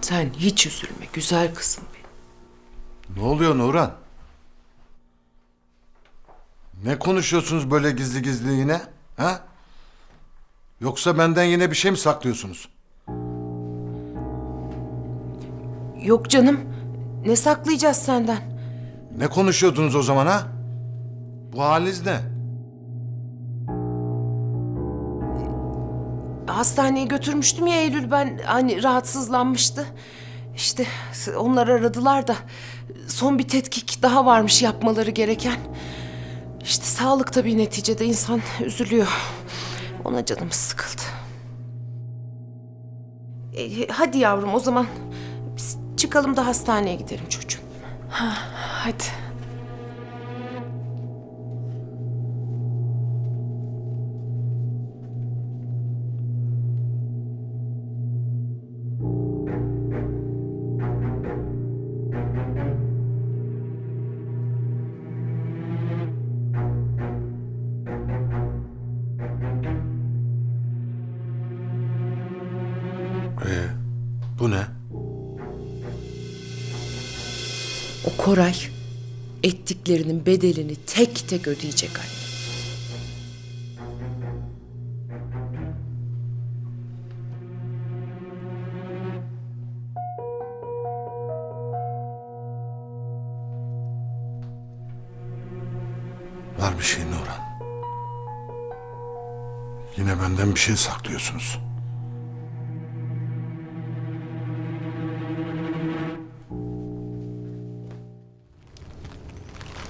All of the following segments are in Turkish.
Sen hiç üzülme güzel kızım benim. Ne oluyor Nurhan? Ne konuşuyorsunuz böyle gizli gizli yine? Ha? Yoksa benden yine bir şey mi saklıyorsunuz? Yok canım. Ne saklayacağız senden? Ne konuşuyordunuz o zaman ha? Bu haliniz ne? Hastaneye götürmüştüm ya Eylül ben hani rahatsızlanmıştı. İşte onlar aradılar da son bir tetkik daha varmış yapmaları gereken. İşte sağlık tabii neticede insan üzülüyor. Ona canım sıkıldı. E, hadi yavrum o zaman biz çıkalım da hastaneye gidelim çocuğum. Hadi. O Koray ettiklerinin bedelini tek tek ödeyecek anne. Var bir şey Nurhan. Yine benden bir şey saklıyorsunuz.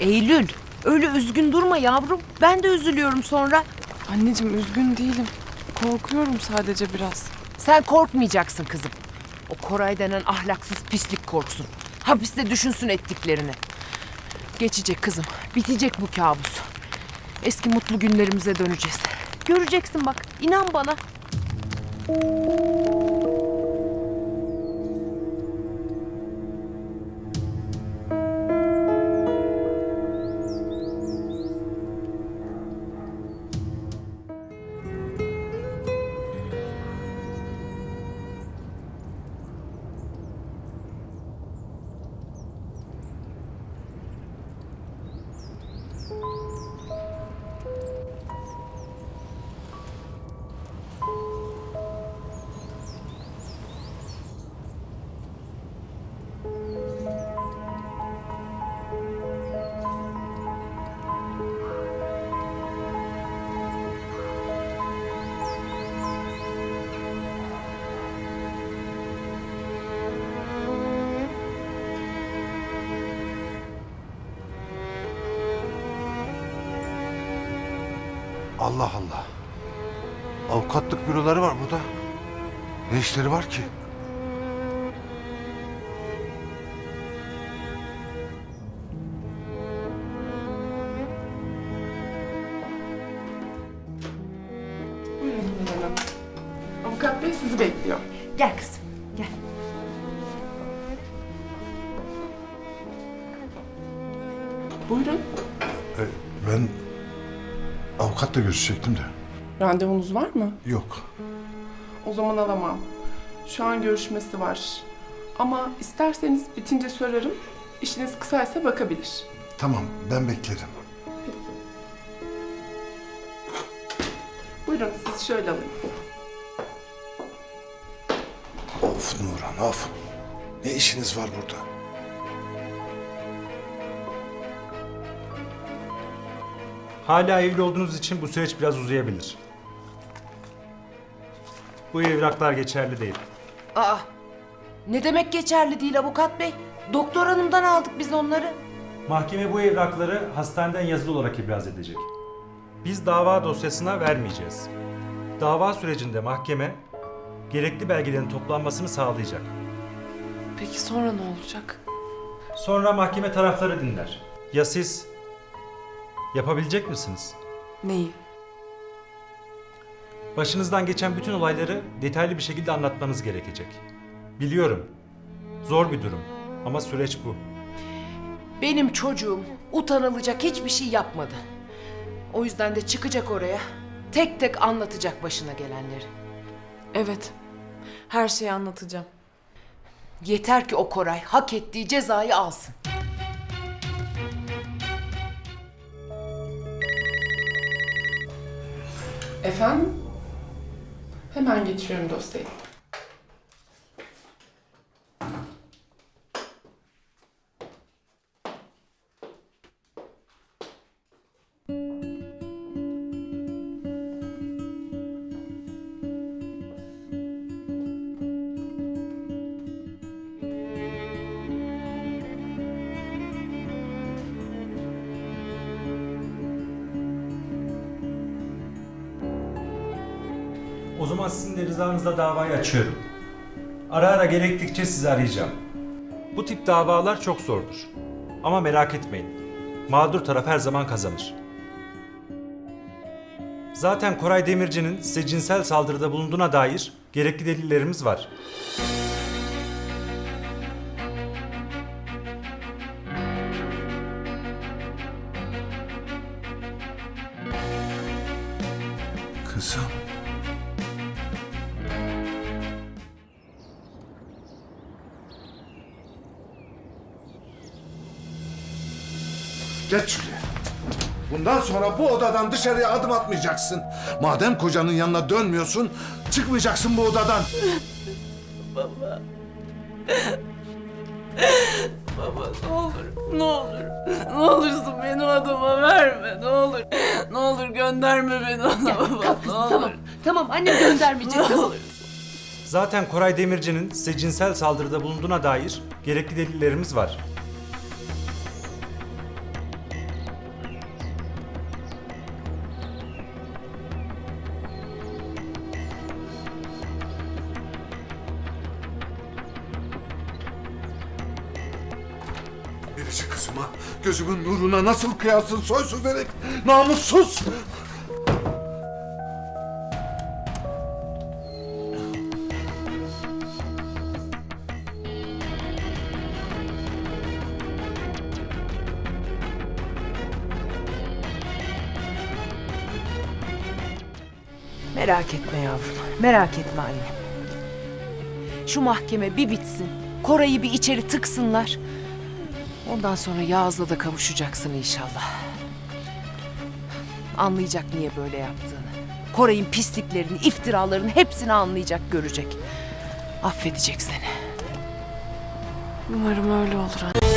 Eylül öyle üzgün durma yavrum. Ben de üzülüyorum sonra. Anneciğim üzgün değilim. Korkuyorum sadece biraz. Sen korkmayacaksın kızım. O Koray denen ahlaksız pislik korksun. Hapiste düşünsün ettiklerini. Geçecek kızım. Bitecek bu kabus. Eski mutlu günlerimize döneceğiz. Göreceksin bak. inan bana. Allah Allah. Avukatlık büroları var burada. Ne işleri var ki? Avukat bey sizi bekliyor. Gel kızım. Gel. Buyurun. Ee, ben avukatla görüşecektim de. Randevunuz var mı? Yok. O zaman alamam. Şu an görüşmesi var. Ama isterseniz bitince sorarım. İşiniz kısaysa bakabilir. Tamam ben beklerim. Buyurun siz şöyle alın. Of Nurhan of. Ne işiniz var burada? Hala evli olduğunuz için bu süreç biraz uzayabilir. Bu evraklar geçerli değil. Aa. Ne demek geçerli değil avukat bey? Doktor hanımdan aldık biz onları. Mahkeme bu evrakları hastaneden yazılı olarak ibraz edecek. Biz dava dosyasına vermeyeceğiz. Dava sürecinde mahkeme gerekli belgelerin toplanmasını sağlayacak. Peki sonra ne olacak? Sonra mahkeme tarafları dinler. Ya siz yapabilecek misiniz? Neyi? Başınızdan geçen bütün olayları detaylı bir şekilde anlatmanız gerekecek. Biliyorum. Zor bir durum ama süreç bu. Benim çocuğum utanılacak hiçbir şey yapmadı. O yüzden de çıkacak oraya. Tek tek anlatacak başına gelenleri. Evet. Her şeyi anlatacağım. Yeter ki o Koray hak ettiği cezayı alsın. Efendim? Hemen getiriyorum dosyayı. O zaman sizin de rızanızla davayı açıyorum. Ara ara gerektikçe sizi arayacağım. Bu tip davalar çok zordur. Ama merak etmeyin. Mağdur taraf her zaman kazanır. Zaten Koray Demirci'nin size cinsel saldırıda bulunduğuna dair gerekli delillerimiz var. Kızım. Geç şuraya. Bundan sonra bu odadan dışarıya adım atmayacaksın. Madem kocanın yanına dönmüyorsun, çıkmayacaksın bu odadan. Ne olur, ne olur. Ne olursun beni o adama verme, ne olur. Ne olur gönderme beni ona baba, ne olur. Tamam, tamam annem göndermeyecek. Ne tamam. olur. Zaten Koray Demirci'nin size cinsel saldırıda bulunduğuna dair gerekli delillerimiz var. Gözümün nuruna nasıl kıyarsın soysuz herif, namussuz! Merak etme yavrum, merak etme annem. Şu mahkeme bir bitsin, Koray'ı bir içeri tıksınlar. Ondan sonra Yağız'la da kavuşacaksın inşallah. Anlayacak niye böyle yaptığını. Koray'ın pisliklerini, iftiralarını hepsini anlayacak, görecek. Affedecek seni. Umarım öyle olur anne.